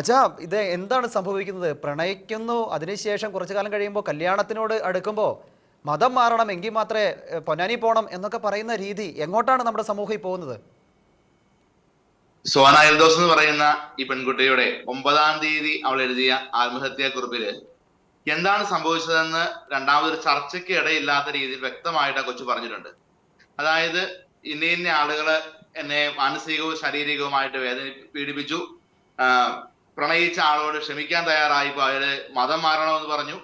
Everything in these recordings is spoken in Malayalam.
അച്ഛാ ഇത് എന്താണ് സംഭവിക്കുന്നത്? പ്രണയിക്കുന്നു അതിനുശേഷം കുറച്ചു കാലം കഴിയുമ്പോൾ കല്യാണത്തിനോട് അടുക്കുമ്പോൾ മതം മാറണം എങ്കിൽ മാത്രമേ പൊന്നാനി പോകണം എന്നൊക്കെ പറയുന്ന രീതി എങ്ങോട്ടാണ് നമ്മുടെ സമൂഹം പോകുന്നത്? സോന എൽദോസ് എന്ന് പറയുന്ന ഈ പെൺകുട്ടിയുടെ ഒമ്പതാം തീയതി അവൾ എഴുതിയ ആത്മഹത്യാ കുറിപ്പിൽ എന്താണ് സംഭവിച്ചതെന്ന് രണ്ടാമതൊരു ചർച്ചയ്ക്ക് ഇടയില്ലാത്ത രീതിയിൽ വ്യക്തമായിട്ട് ആ കൊച്ചു പറഞ്ഞിട്ടുണ്ട്. അതായത് ഇന്ന ഇന്ന ആളുകൾ എന്നെ മാനസികവും ശാരീരികവുമായിട്ട് വേദന പീഡിപ്പിച്ചു. പ്രണയിച്ച ആളോട് ക്ഷമിക്കാൻ തയ്യാറായപ്പോ അവർ മതം മാറണമെന്ന് പറഞ്ഞു.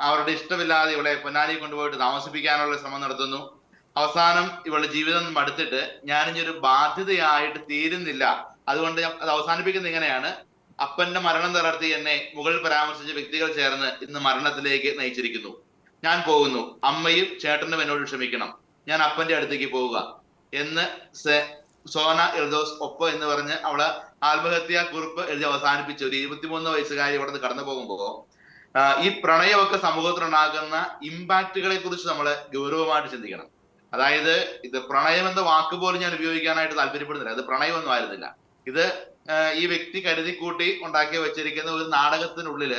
അവരുടെ ഇഷ്ടമില്ലാതെ ഇവളെ പൊന്നാനി കൊണ്ടുപോയിട്ട് താമസിപ്പിക്കാനുള്ള ശ്രമം നടത്തുന്നു. അവസാനം ഇവളുടെ ജീവിതം മടുത്തിട്ട് ഞാനിഞ്ഞൊരു ബാധ്യതയായിട്ട് തീരുന്നില്ല. അതുകൊണ്ട് അത് അവസാനിപ്പിക്കുന്നത് ഇങ്ങനെയാണ്. അപ്പന്റെ മരണം തളർത്തി എന്നെ മുകൾ പരാമർശിച്ച വ്യക്തികൾ ചേർന്ന് ഇന്ന് മരണത്തിലേക്ക് നയിച്ചിരിക്കുന്നു. ഞാൻ പോകുന്നു. അമ്മയും ചേട്ടനും എന്നോട് ക്ഷമിക്കണം. ഞാൻ അപ്പന്റെ അടുത്തേക്ക് പോവുക. എന്ന് സോന എൽദോസ് ഒപ്പ് എന്ന് പറഞ്ഞ് അവൾ ആത്മഹത്യാ കുറിപ്പ് എഴുതി അവസാനിപ്പിച്ച. ഒരു ഇരുപത്തിമൂന്ന് വയസ്സുകാരി ഇവിടെ നിന്ന് കടന്നു പോകുമ്പോൾ ഈ പ്രണയമൊക്കെ സമൂഹത്തിലുണ്ടാകുന്ന ഇമ്പാക്റ്റുകളെ കുറിച്ച് നമ്മൾ ഗൗരവമായിട്ട് ചിന്തിക്കണം. അതായത് ഇത് പ്രണയം എന്ന വാക്ക് പോലും ഞാൻ ഉപയോഗിക്കാനായിട്ട് താല്പര്യപ്പെടുന്നില്ല. അത് പ്രണയമൊന്നും ആയിരുന്നില്ല. ഇത് ഈ വ്യക്തി കരുതി കൂട്ടി ഉണ്ടാക്കി വെച്ചിരിക്കുന്ന ഒരു നാടകത്തിനുള്ളിൽ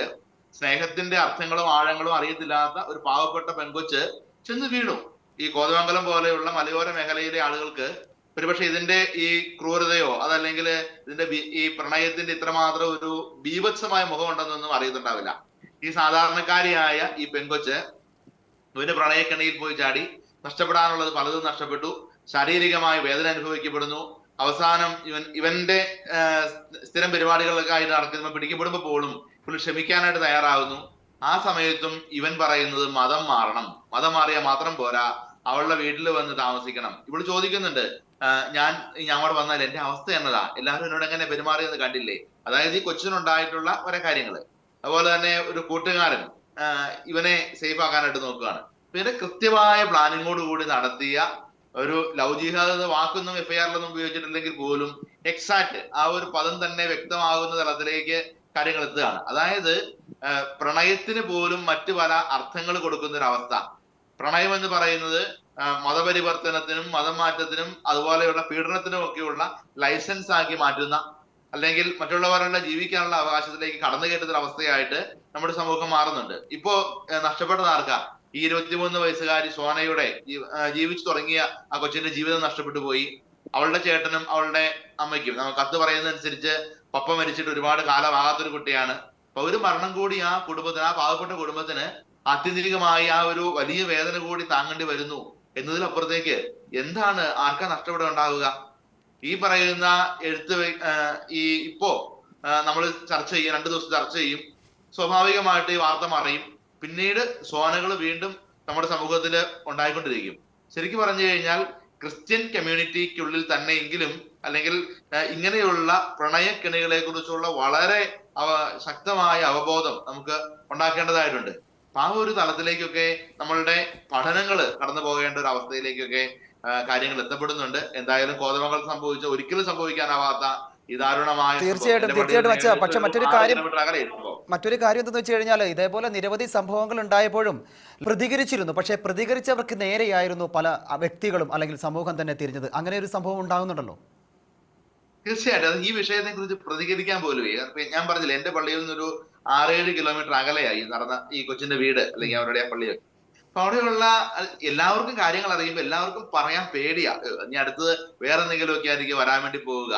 സ്നേഹത്തിന്റെ അർത്ഥങ്ങളും ആഴങ്ങളും അറിയത്തില്ലാത്ത ഒരു പാവപ്പെട്ട പെൺകൊച്ച് ചെന്ന് വീണു ഈ കോതമംഗലം പോലെയുള്ള മലയോര മേഖലയിലെ ആളുകൾക്ക് ഒരുപക്ഷെ ഇതിന്റെ ഈ ക്രൂരതയോ അതല്ലെങ്കിൽ ഇതിന്റെ ഈ പ്രണയത്തിന്റെ ഇത്രമാത്രം ഒരു ബീഭത്സമായ മുഖം ഉണ്ടെന്നൊന്നും അറിയുന്നുണ്ടാവില്ല. ഈ സാധാരണക്കാരിയായ ഈ പെൺകൊച്ച് ഇവന്റെ പ്രണയക്കണിയിൽ പോയി ചാടി. നഷ്ടപ്പെടാനുള്ളത് പലതും നഷ്ടപ്പെട്ടു. ശാരീരികമായ വേദന അനുഭവിക്കപ്പെടുന്നു. അവസാനം ഇവൻ ഇവന്റെ സ്ഥിരം പരിപാടികളൊക്കെ ആയിട്ട് നടക്കുന്ന പിടിക്കപ്പെടുമ്പോൾ പോലും പുള്ളി ക്ഷമിക്കാനായിട്ട് തയ്യാറാകുന്നു. ആ സമയത്തും ഇവൻ പറയുന്നത് മതം മാറണം. മതം മാറിയാൽ മാത്രം പോരാ. അവളുടെ വീട്ടിൽ വന്ന് താമസിക്കണം. ഇവൾ ചോദിക്കുന്നുണ്ട് ഞാൻ അങ്ങോട്ട് വന്നാൽ എന്റെ അവസ്ഥ എന്നതാ. എല്ലാവരും എന്നോട് എങ്ങനെ പെരുമാറിയെന്ന് കണ്ടില്ലേ? അതായത് ഈ കൊച്ചിനുണ്ടായിട്ടുള്ള കുറെ കാര്യങ്ങൾ. അതുപോലെ തന്നെ ഒരു കൂട്ടുകാരൻ ഇവനെ സേഫ് ആക്കാനായിട്ട് നോക്കുകയാണ്. പിന്നെ കൃത്യമായ പ്ലാനിങ്ങോട് കൂടി നടത്തിയ ഒരു ലവ് വാക്കൊന്നും എഫ്ഐആറിലൊന്നും ഉപയോഗിച്ചിട്ടില്ലെങ്കിൽ പോലും എക്സാക്ട് ആ ഒരു പദം തന്നെ വ്യക്തമാകുന്ന തലത്തിലേക്ക് കാര്യങ്ങൾ എത്തുകയാണ്. അതായത് പ്രണയത്തിന് പോലും മറ്റു പല അർത്ഥങ്ങൾ കൊടുക്കുന്ന ഒരു അവസ്ഥ പ്രണയം എന്ന് പറയുന്നത് മതപരിവർത്തനത്തിനും മതമാറ്റത്തിനും അതുപോലെയുള്ള പീഡനത്തിനും ഒക്കെയുള്ള ലൈസൻസ് ആക്കി മാറ്റുന്ന അല്ലെങ്കിൽ മറ്റുള്ളവരുടെ ജീവിക്കാനുള്ള അവകാശത്തിലേക്ക് കടന്നു കയറ്റുന്ന അവസ്ഥയായിട്ട് നമ്മുടെ സമൂഹം മാറുന്നുണ്ട്. ഇപ്പോ നഷ്ടപ്പെട്ട നഷ്ടപ്പെട്ടത് ആർക്കാ? ഈ ഇരുപത്തിമൂന്ന് വയസ്സുകാരി സോനയുടെ ജീവിച്ചു തുടങ്ങിയ ആ കൊച്ചിന്റെ ജീവിതം നഷ്ടപ്പെട്ടു പോയി. അവളുടെ ചേട്ടനും അവളുടെ അമ്മയ്ക്കും കത്ത് പറയുന്നതനുസരിച്ച് പപ്പ മരിച്ചിട്ട് ഒരുപാട് കാലമാകാത്തൊരു കുട്ടിയാണ്. അപ്പൊ ഒരു മരണം കൂടി ആ കുടുംബത്തിന് ആ പാവപ്പെട്ട കുടുംബത്തിന് ആത്യന്തികമായി ആ ഒരു വലിയ വേദന കൂടി താങ്ങേണ്ടി വരുന്നു. എന്നതിലപ്പുറത്തേക്ക് എന്താണ് ആർക്കാ നഷ്ടപ്പെടുക ഉണ്ടാവുക? ഈ പറയുന്ന എഴുത്ത് ഈ ഇപ്പോ നമ്മൾ ചർച്ച ചെയ്യും രണ്ടു ദിവസം ചർച്ച ചെയ്യും. സ്വാഭാവികമായിട്ട് ഈ വാർത്ത മറയും. പിന്നീട് സോനകൾ വീണ്ടും നമ്മുടെ സമൂഹത്തിൽ ഉണ്ടായിക്കൊണ്ടിരിക്കും. ശരിക്കും പറഞ്ഞു കഴിഞ്ഞാൽ ക്രിസ്ത്യൻ കമ്മ്യൂണിറ്റിക്കുള്ളിൽ തന്നെയെങ്കിലും അല്ലെങ്കിൽ ഇങ്ങനെയുള്ള പ്രണയക്കിണികളെ കുറിച്ചുള്ള വളരെ ശക്തമായ അവബോധം നമുക്ക് ഉണ്ടാക്കേണ്ടതായിട്ടുണ്ട്. ആ ഒരു തലത്തിലേക്കൊക്കെ നമ്മളുടെ പഠനങ്ങൾ കടന്നു പോകേണ്ട ഒരു അവസ്ഥയിലേക്കൊക്കെ കാര്യങ്ങൾ എത്തപ്പെടുന്നുണ്ട് എന്തായാലും കോതമംഗൽ സംഭവിച്ച ഒരിക്കലും സംഭവിക്കാനാവാത്ത ഈ ദാരുണമായ. തീർച്ചയായിട്ടും, തീർച്ചയായിട്ടും പള്ളിയിൽ പക്ഷെ മറ്റൊരു കാര്യം-. മറ്റൊരു കാര്യം എന്തെന്ന് വെച്ച് കഴിഞ്ഞാൽ ഇതേപോലെ നിരവധി സംഭവങ്ങൾ ഉണ്ടായപ്പോഴും പ്രതികരിച്ചിരുന്നു പക്ഷേ പ്രതികരിച്ചവർക്ക് നേരെയായിരുന്നു പല വ്യക്തികളും അല്ലെങ്കിൽ സമൂഹം തന്നെ തിരിഞ്ഞത് അങ്ങനെ ഒരു സംഭവം ഉണ്ടാകുന്നുണ്ടല്ലോ തീർച്ചയായിട്ടും ഈ വിഷയത്തെ കുറിച്ച് പ്രതികരിക്കാൻ പോലും ഞാൻ പറഞ്ഞില്ല എന്റെ പള്ളിയിൽ നിന്നൊരു ആറേഴ് കിലോമീറ്റർ അകലെയായി നടന്ന ഈ കൊച്ചിന്റെ വീട് അല്ലെങ്കിൽ അവരുടെ ആ പള്ളിയിൽ അപ്പൊ അവിടെയുള്ള എല്ലാവർക്കും കാര്യങ്ങൾ അറിയുമ്പോൾ എല്ലാവർക്കും പറയാൻ പേടിയാ. ഇനി അടുത്തത് വേറെ എന്തെങ്കിലും ഒക്കെ ആയിരിക്കും വരാൻ വേണ്ടി പോവുക.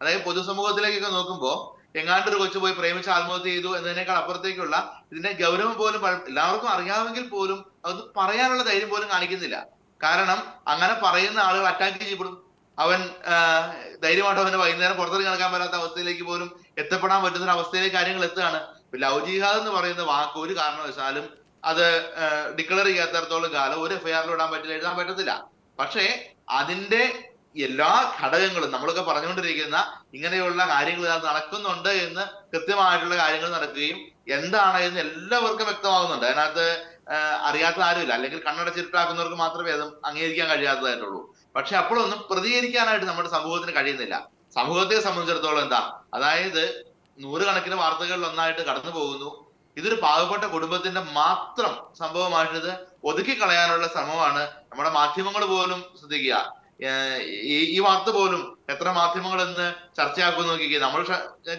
അതായത് പൊതുസമൂഹത്തിലേക്കൊക്കെ നോക്കുമ്പോ എങ്ങാണ്ടൊരു കൊച്ചു പോയി പ്രേമിച്ച് ആത്മഹത്യ ചെയ്തു എന്നതിനേക്കാൾ അപ്പുറത്തേക്കുള്ള ഇതിന്റെ ഗൗരവം പോലും എല്ലാവർക്കും അറിയാമെങ്കിൽ പോലും അത് പറയാനുള്ള ധൈര്യം പോലും കാണിക്കുന്നില്ല. കാരണം അങ്ങനെ പറയുന്ന ആളുകൾ അറ്റാക്ക് ചെയ്യപ്പെടും. അവൻ ധൈര്യമായിട്ട് അവന് വൈകുന്നേരം പുറത്തേക്ക് നടക്കാൻ പറ്റാത്ത അവസ്ഥയിലേക്ക് പോലും എത്തപ്പെടാൻ പറ്റുന്ന ഒരു അവസ്ഥയിലേക്ക് കാര്യങ്ങൾ എത്തുകയാണ്. ലവ് ജിഹാദ് എന്ന് പറയുന്ന വാക്ക് ഒരു കാരണവശാലും അത് ഡിക്ലെയർ ചെയ്യാത്തടത്തോളം കാലം ഒരു എഫ്ഐആറിൽ ഇടാൻ പറ്റില്ല എഴുതാൻ പറ്റത്തില്ല. പക്ഷേ അതിന്റെ എല്ലാ ഘടകങ്ങളും നമ്മളൊക്കെ പറഞ്ഞുകൊണ്ടിരിക്കുന്ന ഇങ്ങനെയുള്ള കാര്യങ്ങൾ നടക്കുന്നുണ്ട് എന്ന് കൃത്യമായിട്ടുള്ള കാര്യങ്ങൾ നടക്കുകയും എന്താണ് എന്ന് എല്ലാവർക്കും വ്യക്തമാകുന്നുണ്ട്. അതിനകത്ത് അറിയാത്ത ആരുമില്ല. അല്ലെങ്കിൽ കണ്ണടച്ചിട്ടാക്കുന്നവർക്ക് മാത്രമേ അത് അംഗീകരിക്കാൻ കഴിയാത്തതായിട്ടുള്ളൂ. പക്ഷെ അപ്പോഴൊന്നും പ്രതികരിക്കാനായിട്ട് നമ്മുടെ സമൂഹത്തിന് കഴിയുന്നില്ല. സമൂഹത്തെ സംബന്ധിച്ചിടത്തോളം എന്താ? അതായത് നൂറുകണക്കിന് വാർത്തകളിൽ ഒന്നായിട്ട് കടന്നു പോകുന്നു. ഇതൊരു പാവപ്പെട്ട കുടുംബത്തിന്റെ മാത്രം സംഭവമായിട്ട് ഇത് ഒതുക്കി കളയാനുള്ള ശ്രമമാണ് നമ്മുടെ മാധ്യമങ്ങൾ പോലും ശ്രദ്ധിക്കുക. ഈ ഈ വാർത്ത പോലും എത്ര മാധ്യമങ്ങൾ ഇന്ന് ചർച്ചയാക്കും നോക്കി നമ്മൾ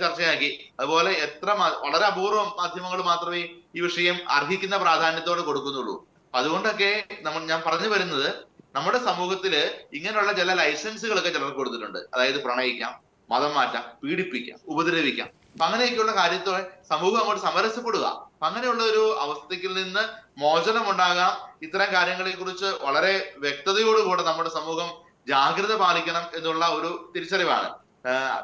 ചർച്ചയാക്കി. അതുപോലെ എത്ര വളരെ അപൂർവം മാധ്യമങ്ങൾ മാത്രമേ ഈ വിഷയം അർഹിക്കുന്ന പ്രാധാന്യത്തോടെ കൊടുക്കുന്നുള്ളൂ. അതുകൊണ്ടൊക്കെ നമ്മൾ ഞാൻ പറഞ്ഞു വരുന്നത് നമ്മുടെ സമൂഹത്തിൽ ഇങ്ങനെയുള്ള ചില ലൈസൻസുകളൊക്കെ ചിലർക്ക് കൊടുത്തിട്ടുണ്ട്. അതായത് പ്രണയിക്കാം മതം മാറ്റാം പീഡിപ്പിക്കാം ഉപദ്രവിക്കാം. അപ്പൊ അങ്ങനെയൊക്കെയുള്ള കാര്യത്തോടെ സമൂഹം അങ്ങോട്ട് സമരസപ്പെടുക. അങ്ങനെയുള്ള ഒരു അവസ്ഥയ്ക്ക് നിന്ന് മോചനം ഉണ്ടാകാം. ഇത്തരം കാര്യങ്ങളെ കുറിച്ച് വളരെ വ്യക്തതയോടുകൂടെ നമ്മുടെ സമൂഹം ജാഗ്രത പാലിക്കണം എന്നുള്ള ഒരു തിരിച്ചറിവാണ്.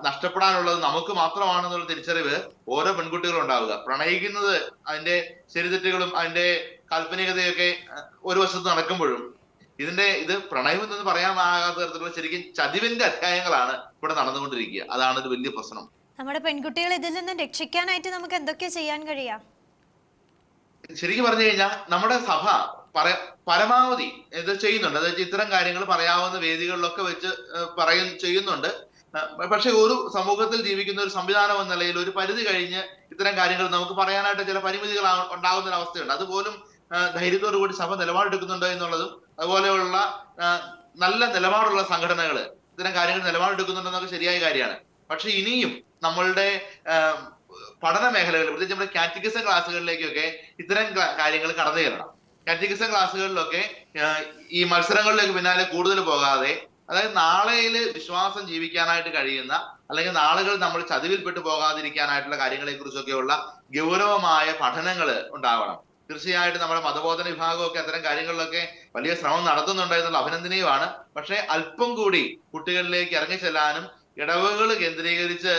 നഷ്ടപ്പെടാനുള്ളത് നമുക്ക് മാത്രമാണെന്നുള്ള തിരിച്ചറിവ് ഓരോ പെൺകുട്ടികളും ഉണ്ടാവുക. പ്രണയിക്കുന്നത് അതിന്റെ ശരിതെറ്റുകളും അതിന്റെ കാൽപ്പനികതയൊക്കെ ആഹ് ഒരു വശത്ത് നടക്കുമ്പോഴും ഇതിന്റെ ഇത് പ്രണയം എന്ന് പറയാനാകാത്ത തരത്തിലുള്ള ശരിക്കും ചതിവിന്റെ അധ്യായങ്ങളാണ് ഇവിടെ നടന്നുകൊണ്ടിരിക്കുക. അതാണ് ഒരു വലിയ പ്രശ്നം. നമ്മുടെ പെൺകുട്ടികളെ ഇതിൽ നിന്നും രക്ഷിക്കാനായിട്ട് നമുക്ക് എന്തൊക്കെ ചെയ്യാൻ കഴിയാ? ശരിക്കും പറഞ്ഞു കഴിഞ്ഞാൽ നമ്മുടെ സഭ പരമാവധി ഇത് ചെയ്യുന്നുണ്ട്. അതായത് ഇത്തരം കാര്യങ്ങൾ പറയാവുന്ന വേദികളിലൊക്കെ വെച്ച് പറയും ചെയ്യുന്നുണ്ട്. പക്ഷെ ഒരു സമൂഹത്തിൽ ജീവിക്കുന്ന ഒരു സംവിധാനം എന്ന നിലയിൽ ഒരു പരിധി കഴിഞ്ഞ് ഇത്തരം കാര്യങ്ങൾ നമുക്ക് പറയാനായിട്ട് ചില പരിമിതികൾ ഉണ്ടാകുന്ന ഒരു അവസ്ഥയുണ്ട്. അതുപോലും ധൈര്യത്തോടു കൂടി സഭ നിലപാടെടുക്കുന്നുണ്ട് എന്നുള്ളതും അതുപോലെയുള്ള നല്ല നിലപാടുള്ള സംഘടനകൾ ഇത്തരം കാര്യങ്ങൾ നിലപാടെടുക്കുന്നുണ്ടെന്നൊക്കെ ശരിയായ കാര്യമാണ്. പക്ഷെ ഇനിയും നമ്മളുടെ പഠന മേഖലകളിൽ പ്രത്യേകിച്ച് നമ്മുടെ കാറ്റഗിസം ക്ലാസ്സുകളിലേക്കൊക്കെ ഇത്തരം കാര്യങ്ങൾ കടന്നു കയറണം. കാറ്റഗിസം ക്ലാസ്സുകളിലൊക്കെ ഈ മത്സരങ്ങളിലേക്ക് പിന്നാലെ കൂടുതൽ പോകാതെ അതായത് നാളെയിൽ വിശ്വാസം ജീവിക്കാനായിട്ട് കഴിയുന്ന അല്ലെങ്കിൽ നാളുകൾ നമ്മൾ ചതിവിൽപ്പെട്ടു പോകാതിരിക്കാനായിട്ടുള്ള കാര്യങ്ങളെ കുറിച്ചൊക്കെയുള്ള ഗൗരവമായ പഠനങ്ങൾ ഉണ്ടാവണം. തീർച്ചയായിട്ടും നമ്മുടെ മതബോധന വിഭാഗമൊക്കെ അത്തരം കാര്യങ്ങളിലൊക്കെ വലിയ ശ്രമം നടത്തുന്നുണ്ട് എന്നുള്ള അഭിനന്ദനീയമാണ്. പക്ഷേ അല്പം കൂടി കുട്ടികളിലേക്ക് ഇറങ്ങിച്ചെല്ലാനും ഇടവുകൾ കേന്ദ്രീകരിച്ച്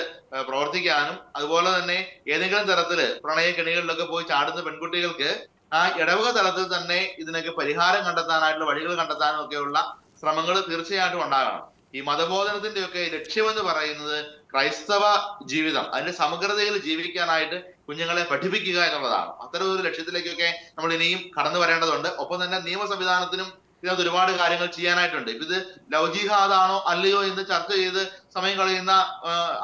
പ്രവർത്തിക്കാനും അതുപോലെ തന്നെ ഏതെങ്കിലും തരത്തിൽ പ്രണയ കെണികളിലൊക്കെ പോയി ചാടുന്ന പെൺകുട്ടികൾക്ക് ആ ഇടവക തലത്തിൽ തന്നെ ഇതിനൊക്കെ പരിഹാരം കണ്ടെത്താനായിട്ടുള്ള വഴികൾ കണ്ടെത്താനും ഒക്കെയുള്ള ശ്രമങ്ങൾ തീർച്ചയായിട്ടും ഉണ്ടാകണം. ഈ മതബോധനത്തിന്റെ ഒക്കെ ലക്ഷ്യമെന്ന് പറയുന്നത് ക്രൈസ്തവ ജീവിതം അതിന്റെ സമഗ്രതയിൽ ജീവിക്കാനായിട്ട് കുഞ്ഞുങ്ങളെ പഠിപ്പിക്കുക എന്നുള്ളതാണ്. അത്തരം ഒരു ലക്ഷ്യത്തിലേക്കൊക്കെ നമ്മൾ ഇനിയും കടന്നു വരേണ്ടതുണ്ട്. ഒപ്പം തന്നെ നിയമ സംവിധാനത്തിനും ഇതിനകത്ത് ഒരുപാട് കാര്യങ്ങൾ ചെയ്യാനായിട്ടുണ്ട്. ഇത് ലവ് ജിഹാദാണോ അല്ലയോ എന്ന് ചർച്ച ചെയ്ത് സമയം കളയുന്ന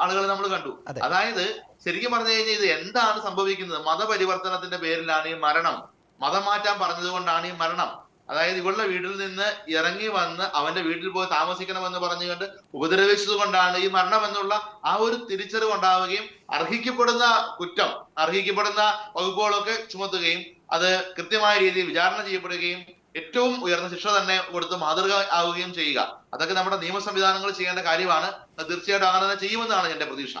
ആളുകൾ നമ്മൾ കണ്ടു. അതായത് ശരിക്കും പറഞ്ഞു കഴിഞ്ഞാൽ ഇത് എന്താണ് സംഭവിക്കുന്നത്? മതപരിവർത്തനത്തിന്റെ പേരിലാണ് ഈ മരണം. മതം മാറ്റാൻ പറഞ്ഞത് കൊണ്ടാണ് ഈ മരണം. അതായത് ഇവളുടെ വീട്ടിൽ നിന്ന് ഇറങ്ങി വന്ന് അവന്റെ വീട്ടിൽ പോയി താമസിക്കണമെന്ന് പറഞ്ഞുകൊണ്ട് ഉപദ്രവിച്ചത് കൊണ്ടാണ് ഈ മരണം എന്നുള്ള ആ ഒരു തിരിച്ചറിവ് ഉണ്ടാവുകയും അർഹിക്കപ്പെടുന്ന കുറ്റം അർഹിക്കപ്പെടുന്ന വകുപ്പുകളൊക്കെ ചുമത്തുകയും അത് കൃത്യമായ രീതിയിൽ വിചാരണ ചെയ്യപ്പെടുകയും ഏറ്റവും ഉയർന്ന ശിക്ഷ തന്നെ കൊടുത്ത് മാതൃക ആവുകയും ചെയ്യുക. അതൊക്കെ നമ്മുടെ നിയമ സംവിധാനങ്ങൾ ചെയ്യേണ്ട കാര്യമാണ്. തീർച്ചയായിട്ടും അങ്ങനെ തന്നെ ചെയ്യുമെന്നാണ് എന്റെ പ്രതീക്ഷ.